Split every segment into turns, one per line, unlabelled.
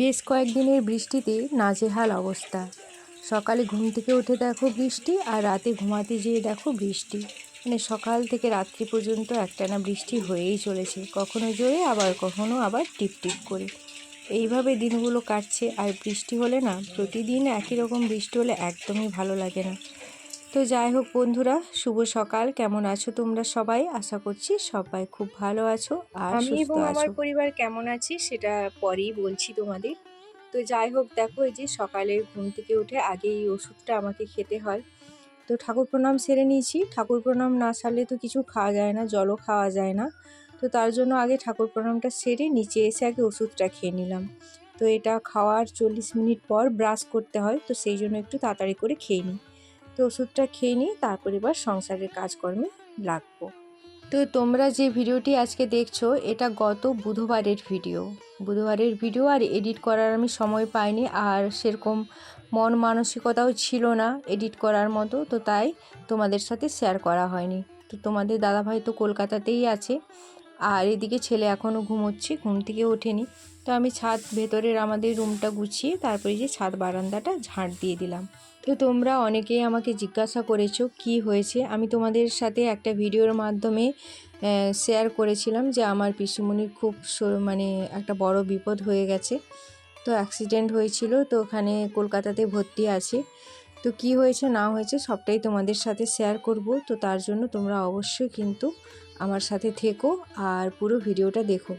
বেশ কয়েকদিনের বৃষ্টিতে নাজেহাল অবস্থা। সকালে ঘুম থেকে উঠে দেখো বৃষ্টি আর রাতে ঘুমাতে যেয়ে দেখো বৃষ্টি। মানে সকাল থেকে রাত্রি পর্যন্ত একটানা বৃষ্টি হয়েই চলেছে, কখনো জোরে, আবার কখনো আবার টিপ টিপ করে। এইভাবে দিনগুলো কাটছে আর বৃষ্টি হলে না, প্রতিদিন একই রকম বৃষ্টি হলে একদমই ভালো লাগে না। তো যাই হোক বন্ধুরা শুভ সকাল। কেমন আছো তোমরা সবাই? আশা করছি সবাই খুব ভালো আছো আর
আমি এবং আমার পরিবার কেমন আছি সেটা পরেই বলছি তোমাদের। তো যাই হোক দেখো এই যে সকালে ঘুম থেকে উঠে আগে এই ওষুধটা আমাকে খেতে হয়। তো ঠাকুর প্রণাম সেরে নিয়েছি। ঠাকুর প্রণাম না সারলে তো কিছু খাওয়া যায় না জলও খাওয়া যায় না। তো তার জন্য আগে ঠাকুর প্রণামটা সেরে নিচে এসে আগে ওষুধটা খেয়ে নিলাম। তো এটা খাওয়ার চল্লিশ মিনিট পর ব্রাশ করতে হয় তো সেই জন্য একটু তাড়াতাড়ি করে খেয়ে নিই। তো ওষুধটা খেয়ে নিই তারপর এবার সংসারের কাজকর্মে লাগবো।
তো তোমরা যে ভিডিওটি আজকে দেখছ, এটা গত বুধবারের ভিডিও। বুধবারের ভিডিও আর এডিট করার আমি সময় পাইনি আর সেরকম মন মানসিকতাও ছিল না এডিট করার মতো, তো তাই তোমাদের সাথে শেয়ার করা হয়নি। তো তোমাদের দাদাভাই তো কলকাতাতেই আছে, আর এদিকে ছেলে এখনও ঘুমোচ্ছে, ঘুম থেকে ওঠেনি। তো আমি ছাদ ভেতরের আমাদের রুমটা গুছিয়ে তারপরে যে ছাদ বারান্দাটা ঝাঁট দিয়ে দিলাম। তো তোমরা অনেকেই আমাকে জিজ্ঞাসা করেছ কি হয়েছে। আমি তোমাদের সাথে একটা ভিডিওর মাধ্যমে শেয়ার করেছিলাম যে আমার পিসিমণির খুব মানে একটা বড় বিপদ হয়ে গেছে। তো অ্যাক্সিডেন্ট হয়েছিল, তো ওখানে কলকাতাতে ভর্তি আছে। তো কি হয়েছে, না হয়েছে সবটাই তোমাদের সাথে শেয়ার করব। তো তার জন্য তোমরা অবশ্যই কিন্তু আমার সাথে থেকো আর পুরো ভিডিওটা দেখো।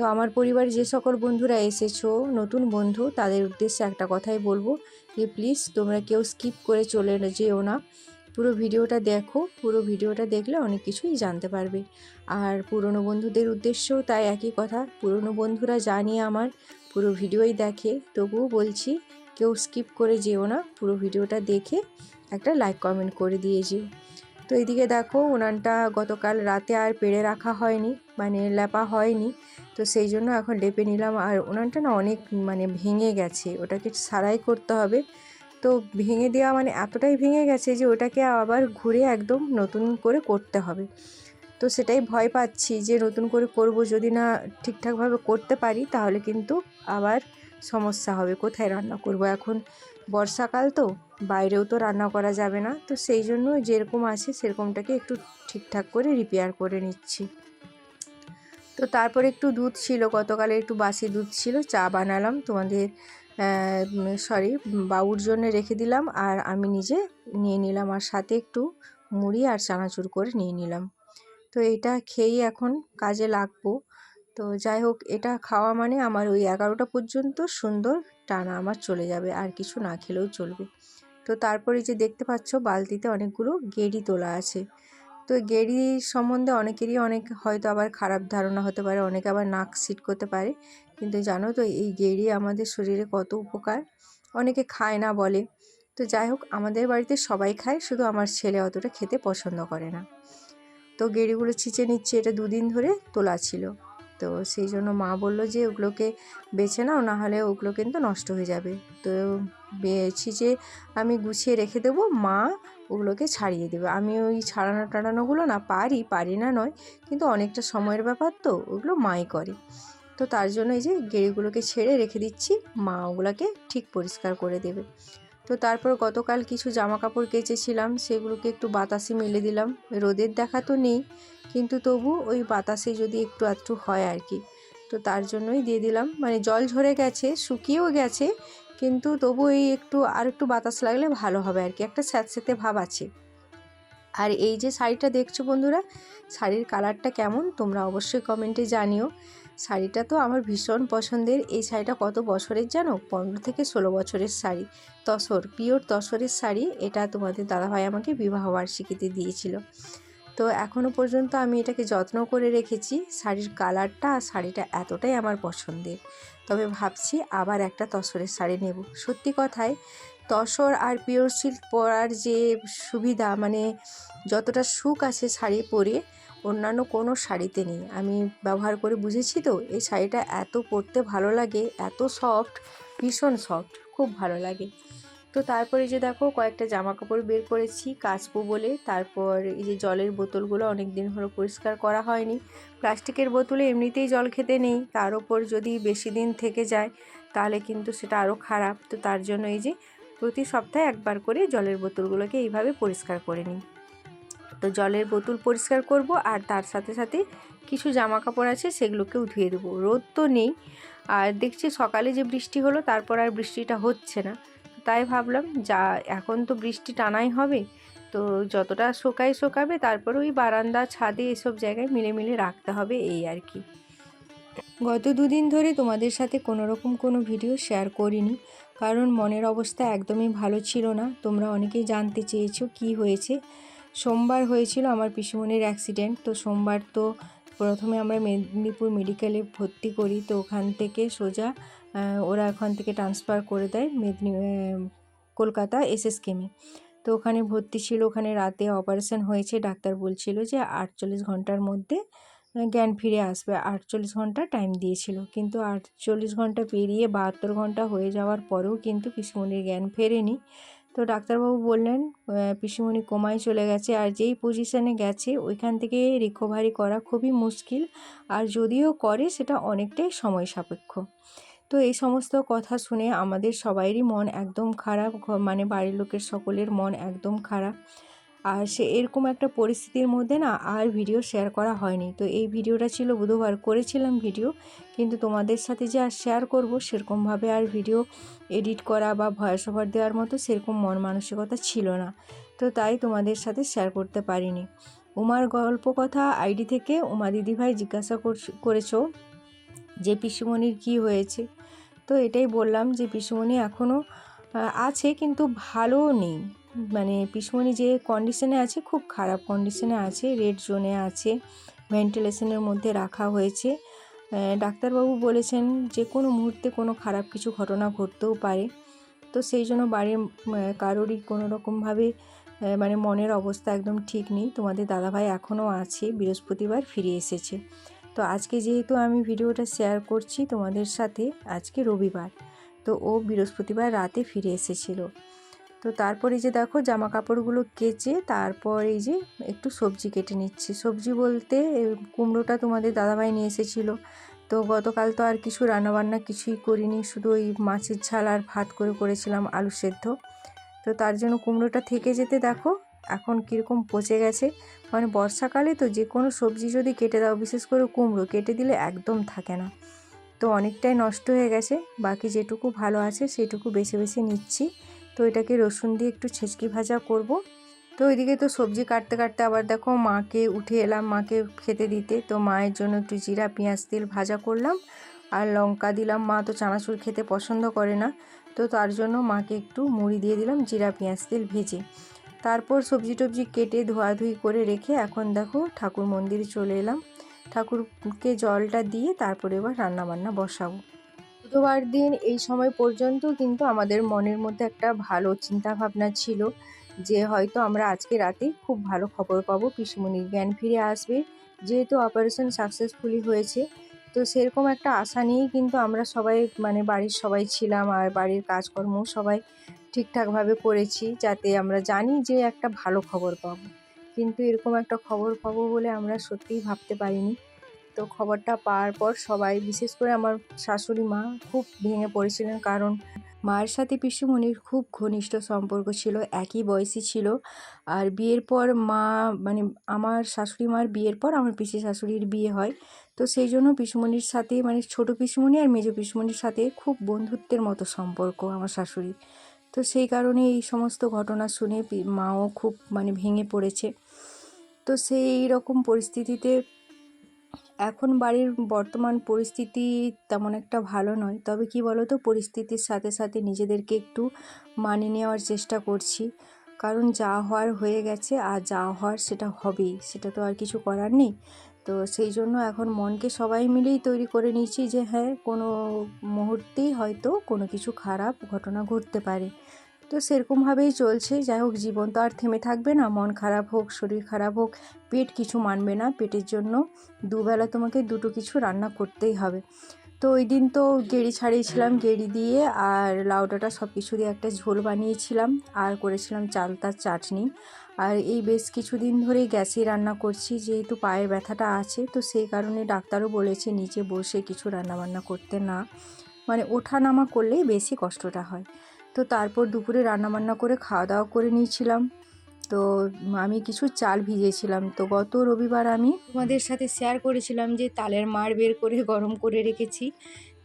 তো আমার পরিবারে যে সকল বন্ধুরা এসেছ, নতুন বন্ধু, তাদের উদ্দেশ্যে একটা কথাই বলব যে প্লিজ তোমরা কেউ স্কিপ করে চলে যেও না। পুরো ভিডিওটা দেখো, পুরো ভিডিওটা দেখলে অনেক কিছুই জানতে পারবে। আর পুরনো বন্ধুদের উদ্দেশ্যও তাই একই কথা, পুরনো বন্ধুরা জানি আমার, পুরো ভিডিওই দেখে। তবুও বলছি, কেউ স্কিপ করে যেও না, পুরো ভিডিওটা দেখে একটা লাইক কমেন্ট করে দিয়ে যেও। তো এইদিকে দেখো, উনানটা গতকাল রাতে আর পেড়ে রাখা হয়নি মানে লেপা হয়নি। তো সেই জন্য এখন লেপে নিলাম। আর উনানটা না অনেক মানে ভেঙে গেছে, ওটাকে সারাই করতে হবে। তো ভেঙে দেওয়া মানে এতটাই ভেঙে গেছে যে ওটাকে আবার ঘুরে একদম নতুন করে করতে হবে। তো সেটাই ভয় পাচ্ছি যে নতুন করে করব যদি না ঠিকঠাকভাবে করতে পারি, তাহলে কিন্তু আবার সমস্যা হবে, কোথায় রান্না করব? এখন বর্ষাকাল তো, বাইরেও তো রান্না করা যাবে না। তো সেই জন্য যেরকম আছে সেরকমটাকে একটু ঠিকঠাক করে রিপেয়ার করে নিচ্ছি। তো তারপরে একটু দুধ ছিল গতকালে একটু বাসি দুধ ছিল, চা বানালাম। তোমাদের সরি বাবুর জন্য রেখে দিলাম আর আমি নিজে নিয়ে নিলাম আর সাথে একটু মুড়ি আর চানাচুর করে নিয়ে নিলাম। তো এটা খেয়েই এখন কাজে লাগবো। তো যাই হোক, এটা খাওয়া মানে আমার ওই এগারোটা পর্যন্ত সুন্দর টানা আমার চলে যাবে, আর কিছু না খেলেও চলবে। তো তারপরে যে দেখতে পাচ্ছ, বালতিতে অনেকগুলো গেড়ি তোলা আছে। তো গেরি সম্বন্ধে অনেকেরই অনেক হয়তো আবার খারাপ ধারণা হতে পারে, অনেকে আবার নাক সিট করতে পারে। কিন্তু জানো তো, এই গেরি আমাদের শরীরে কত উপকার? অনেকে খায় না বলে। তো যাই হোক, আমাদের বাড়িতে সবাই খায়, শুধু আমার ছেলে অতটা খেতে পছন্দ করে না। তো গেরিগুলো ছিঁচে নিচ্ছে, এটা দুদিন ধরে তোলা ছিল। তো সেই জন্য মা বলল যে, ওগুলোকে বেছে নাও, না হলে ওগুলো কিন্তু নষ্ট হয়ে যাবে। তো বেছি যে আমি গুছিয়ে রেখে দেবো, মা ওগুলোকে ছাড়িয়ে দেবে। আমি ওই ছাড়ানো টাড়ানোগুলো না পারি পারি না নয়, কিন্তু অনেকটা সময়ের ব্যাপার তো, ওগুলো মাই করে। তো তার জন্য এই যে, গেড়িগুলোকে ছেড়ে রেখে দিচ্ছি, মা ওগুলোকে ঠিক পরিষ্কার করে দেবে। তো তারপর গতকাল কিছু জামা কাপড় কেচেছিলাম, সেগুলোকে একটু বাতাসে মেলে দিলাম। রোদের দেখা তো নেই, কিন্তু তবু ওই বাতাসে যদি একটু আধটু হয় আর কি। তো তার জন্যই দিয়ে দিলাম। মানে জল ঝরে গেছে, শুকিয়েও গেছে, কিন্তু তবু এই একটু, আর একটু বাতাস লাগলে ভালো হবে আর কি। একটা স্যাঁতস্যাঁতে ভাব আছে। আর এই যে শাড়িটা দেখছ বন্ধুরা, শাড়ির কালারটা কেমন, তোমরা অবশ্যই কমেন্টে জানিও। শাড়িটা তো আমার ভীষণ পছন্দের। এই শাড়িটা কত বছরের জানো? পনেরো থেকে ষোলো বছরের শাড়ি। তসর, পিওর তসরের শাড়ি, এটা তোমাদের দাদাভাই আমাকে বিবাহ বার্ষিকীতে দিয়েছিল। তো এখনও পর্যন্ত আমি এটাকে যত্ন করে রেখেছি। শাড়ির কালারটা আর শাড়িটা এতটাই আমার পছন্দের। তবে ভাবছি আবার একটা তসরের শাড়ি নেব। সত্যি কথায়, তসর আর পিওর সিল্ক পরার যে সুবিধা মানে যতটা সুখ আছে শাড়ি পরে অন্যান্য কোনো শাড়িতে নেই। আমি ব্যবহার করে বুঝেছি তো, এই শাড়িটা এত পরতে ভালো লাগে, এত সফট ভীষণ সফট খুব ভালো লাগে। তো তারপরে যে দেখো কয়েকটা জামা কাপড় বের করেছি, কাচবো বলে। তারপর এই যে জলের বোতলগুলো অনেক দিন হলো পরিষ্কার করা হয়নি। প্লাস্টিকের বোতলে এমনিতেই জল খেতে নেই। তার ওপর যদি বেশি দিন থেকে যায়, তাহলে কিন্তু সেটা আরও খারাপ। তো তার জন্য এই যে প্রতি সপ্তাহে একবার করে জলের বোতলগুলোকে এইভাবে পরিষ্কার করে নিই। তো জলের বোতল পরিষ্কার করব আর তার সাথে সাথে কিছু জামা কাপড় আছে সেগুলোকেও ধুয়ে দেবো। রোদ তো নেই। আর দেখছি সকালে যে বৃষ্টি হলো তারপর আর বৃষ্টিটা হচ্ছে না। তাই ভাবলাম, যা এখন তো বৃষ্টি টানাই হবে, তো যতটা শোকায় শোকাবে তারপর ওই বারান্দা, ছাদে এসব জায়গায় মিলে মিলে রাখতে হবে এই আর কি। গত দুদিন ধরে তোমাদের সাথে কোনো রকম কোনো ভিডিও শেয়ার করিনি, কারণ মনের অবস্থা একদমই ভালো ছিল না। তোমরা অনেকেই জানতে চেয়েছো কি হয়েছে। সোমবার হয়েছিল আমার পিসিমনির অ্যাক্সিডেন্ট তো সোমবার তো প্রথমে আমরা মেদিনীপুর মেডিকেলে ভর্তি করি, তো ওখান থেকে সোজা ওরা ওখান থেকে ট্রান্সফার করে দেয় মেদিনী কলকাতা এসএসকেমে তো ওখানে ভর্তি ছিল, ওখানে রাতে অপারেশন হয়েছে, ডাক্তার বলছিল যে আটচল্লিশ ঘণ্টার মধ্যে জ্ঞান ফিরে আসবে, আটচল্লিশ ঘণ্টা টাইম দিয়েছিল। কিন্তু আটচল্লিশ ঘণ্টা পেরিয়ে বাহাত্তর ঘণ্টা হয়ে যাওয়ার পরেও কিন্তু পিসুমনির জ্ঞান ফেরেনি। তো ডাক্তারবাবু বললেন পিসিমণি কোমায় চলে গেছে আর যেই পজিশানে গেছে, ওইখান থেকে রিকভারি করা খুবই মুশকিল আর যদিও করে, সেটা অনেকটাই সময় সাপেক্ষ। তো এই সমস্ত কথা শুনে আমাদের সবাইরই মন একদম খারাপ মানে বাড়ির লোকের সকলের মন একদম খারাপ। আর সে এরকম একটা পরিস্থিতির মধ্যে না আর ভিডিও শেয়ার করা হয়নি। তো এই ভিডিওটা ছিল, বুধবার করেছিলাম ভিডিও কিন্তু তোমাদের সাথে যে আর শেয়ার করব, সেরকমভাবে আর ভিডিও এডিট করা বা ভয়েস ওভার দেওয়ার মতো সেরকম মন মানসিকতা ছিল না। তো তাই তোমাদের সাথে শেয়ার করতে পারিনি। উমার গল্প কথা আইডি থেকে উমা দিদিভাই জিজ্ঞাসা করছ- যে পিসুমণির কী হয়েছে? তো এটাই বললাম যে পিসুমণি এখনও আছে, কিন্তু ভালো নেই। মানে পিসুমণি যে কন্ডিশনে আছে, খুব খারাপ কন্ডিশনে আছে রেড জোনে আছে ভেন্টিলেশনের মধ্যে রাখা হয়েছে। ডাক্তারবাবু বলেছেন যে কোনো মুহূর্তে কোনো খারাপ কিছু ঘটনা ঘটতেও পারে। তো সেই জন্য বাড়ির কারোরই কোনো রকমভাবে মানে মনের অবস্থা একদম ঠিক নেই। তোমাদের দাদাভাই এখনও আছে, বৃহস্পতিবার ফিরে এসেছে। তো আজকে যেহেতু আমি ভিডিওটা শেয়ার করছি তোমাদের সাথে, আজকে রবিবার। তো ও বৃহস্পতিবার রাতে ফিরে এসেছিল। তো তারপরে যে দেখো জামা কাপড়গুলো কেচে তারপর এই যে একটু সবজি কেটে নিচ্ছি। সবজি বলতে কুমড়োটা তোমাদের দাদাভাই নিয়ে এসেছিল। তো গতকাল তো আর কিছু রান্নাবান্না কিছুই করিনি, শুধু ওই মাছের ঝাল আর ভাত করে করেছিলাম আলু সেদ্ধ। তো তার জন্য কুমড়োটা থেকে যেতে দেখো এখন কীরকম পচে গেছে। মানে বর্ষাকালে তো যে কোনো সবজি যদি কেটে দাও, বিশেষ করে কুমড়ো, কেটে দিলে একদম থাকে না। তো অনেকটাই নষ্ট হয়ে গেছে, বাকি যেটুকু ভালো আছে সেটুকু বেছে বেছে নিচ্ছি। তো এটাকে রসুন দিয়ে একটু ছেঁচকি ভাজা করব। তো ওইদিকে তো সবজি কাটতে কাটতে আবার দেখো মাকে উঠে এলাম, মাকে খেতে দিতে। তো মায়ের জন্য একটু জিরা, পেঁয়াজ তেল ভাজা করলাম। আর লঙ্কা দিলাম। মা তো চানাচুর খেতে পছন্দ করে না। তো তার জন্য মাকে একটু মুড়ি দিয়ে দিলাম জিরা, পেঁয়াজ তেল ভেজে। তারপর সবজি টবজি কেটে ধোয়াধুয়ি করে রেখে এখন দেখো ঠাকুর মন্দিরে চলে এলাম। ঠাকুরকে জলটা দিয়ে তারপরে এবার রান্নাবান্না বসাবো। বুধবার দিন এই সময় পর্যন্ত কিন্তু আমাদের মনের মধ্যে একটা ভালো চিন্তা ভাবনা ছিল যে হয়তো আমরা আজকে রাতে খুব ভালো খবর পাবো, পিসুমণির জ্ঞান ফিরে আসবে। যেহেতু অপারেশন সাকসেসফুলি হয়েছে, তো সেরকম একটা আশা নিয়েই কিন্তু আমরা সবাই মানে বাড়ির সবাই ছিলাম আর বাড়ির কাজকর্ম সবাই ঠিকঠাকভাবে করেছি যাতে আমরা জানি যে একটা ভালো খবর পাবো। কিন্তু এরকম একটা খবর পাবো বলে আমরা সত্যিই ভাবতে পারিনি। তো খবরটা পাওয়ার পর সবাই, বিশেষ করে আমার শাশুড়ি মা, খুব ভেঙে পড়েছিলেন কারণ মায়ের সাথে পিসুমণির খুব ঘনিষ্ঠ সম্পর্ক ছিল, একই বয়সী ছিল। আর বিয়ের পর মা মানে আমার শাশুড়ি মার বিয়ের পর আমার পিসি শাশুড়ির বিয়ে হয়। তো সেই জন্য পিসুমণির সাথে মানে ছোটো পিসুমণি আর মেজো পিসুমণির সাথে খুব বন্ধুত্বের মতো সম্পর্ক আমার শাশুড়ির। তো সেই কারণে এই সমস্ত ঘটনা শুনে মাও খুব মানে ভেঙে পড়েছে। তো সেই রকম পরিস্থিতিতে এখন বাড়ির বর্তমান পরিস্থিতি তেমন একটা ভালো নয়। তবে কি বলো তো পরিস্থিতির সাথে সাথে নিজেদেরকে একটু মানিয়ে নেওয়ার চেষ্টা করছি। কারণ যা হওয়ার হয়ে গেছে আর যা হওয়ার সেটা হবেই, সেটা তো আর কিছু করার নেই। তো সেই জন্য এখন মনকে সবাই মিলেই তৈরি করে নিয়েছি যে হ্যাঁ কোনো মুহূর্তেই হয়তো কোনো কিছু খারাপ ঘটনা ঘটতে পারে। তো সেরকমভাবেই চলছে। যাই হোক, জীবন তো আর থেমে থাকবে না। মন খারাপ হোক, শরীর খারাপ হোক, পেট কিছু মানবে না। পেটের জন্য দুবেলা তোমাকে দুটো কিছু রান্না করতেই হবে। তো ওই দিন তো গেড়ি ছাড়িয়েছিলাম, গেড়ি দিয়ে আর লাউ ডাঁটা সব কিছু দিয়ে একটা ঝোল বানিয়েছিলাম আর করেছিলাম চালতার চাটনি। আর এই বেশ কিছুদিন ধরেই গ্যাসেই রান্না করছি, যেহেতু পায়ের ব্যথাটা আছে, তো সেই কারণে ডাক্তারও বলেছে নিচে বসে কিছু রান্নাবান্না করতে না। মানে ওঠা নামা করলেই বেশি কষ্টটা হয়। তো তারপর দুপুরে রান্নাবান্না করে খাওয়া দাওয়া করে নিয়েছিলাম। তো আমি কিছু চাল ভিজিয়েছিলাম। তো গত রবিবার আমি তোমাদের সাথে শেয়ার করেছিলাম যে তালের মাড় বের করে গরম করে রেখেছি।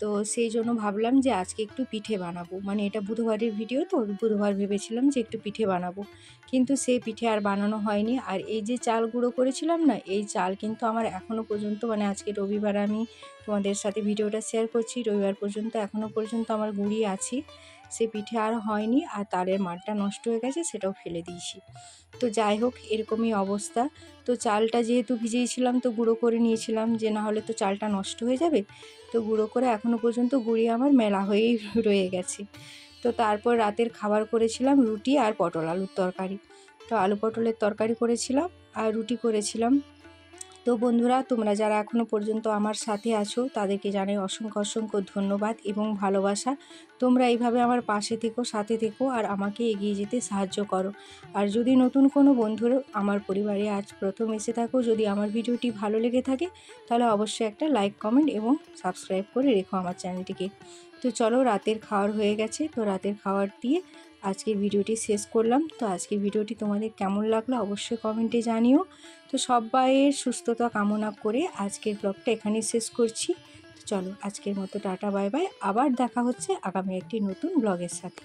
তো সেই জন্য ভাবলাম যে আজকে একটু পিঠে বানাবো। মানে এটা বুধবারের ভিডিও তো বুধবার ভেবেছিলাম যে একটু পিঠে বানাবো। কিন্তু সেই পিঠে আর বানানো হয়নি। আর এই যে চাল গুঁড়ো করেছিলাম না, এই চাল কিন্তু আমার এখনও পর্যন্ত মানে আজকে রবিবার আমি তোমাদের সাথে ভিডিওটা শেয়ার করছি, রবিবার পর্যন্ত এখনও পর্যন্ত আমার গুঁড়ি আছি। সে পিঠে আর হয়নি আর তালের মাঠটা নষ্ট হয়ে গেছে সেটাও ফেলে দিয়েছি। তো যাই হোক, এরকমই অবস্থা। তো চালটা যেহেতু ভিজিয়েছিলাম তো গুঁড়ো করে নিয়েছিলাম যে না হলে তো চালটা নষ্ট হয়ে যাবে। তো গুঁড়ো করে এখনও পর্যন্ত গুঁড়ি আমার মেলা হয়েই রয়ে গেছে। তো তারপর রাতের খাবার করেছিলাম রুটি আর পটল আলুর তরকারি। তো আলু পটলের তরকারি করেছিলাম আর রুটি করেছিলাম তো বন্ধুরা, তোমরা যারা এখনও পর্যন্ত আমার সাথে আছো, তাদেরকে জানাই অসংখ্য অসংখ্য ধন্যবাদ এবং ভালোবাসা। তোমরা এইভাবে আমার পাশে থেকো, সাথে থেকো আর আমাকে এগিয়ে যেতে সাহায্য করো। আর যদি নতুন কোনো বন্ধুর আমার পরিবারে আজ প্রথম এসে থাকো, যদি আমার ভিডিওটি ভালো লেগে থাকে, তাহলে অবশ্যই একটা লাইক, কমেন্ট এবং সাবস্ক্রাইব করে রেখো আমার চ্যানেলটিকে। তো চলো রাতের খাওয়ার হয়ে গেছে। তো রাতের খাওয়ার দিয়ে আজকের ভিডিওটি শেষ করলাম। তো আজকের ভিডিওটি তোমাদের কেমন লাগল অবশ্যই কমেন্টে জানিও। তো সবাইয়ের সুস্থতা কামনা করে আজকের ব্লগটা এখানেই শেষ করছি। তো চলো আজকের মতো টাটা, বাই বাই। আবার দেখা হচ্ছে আগামী একটি নতুন ব্লগের সাথে।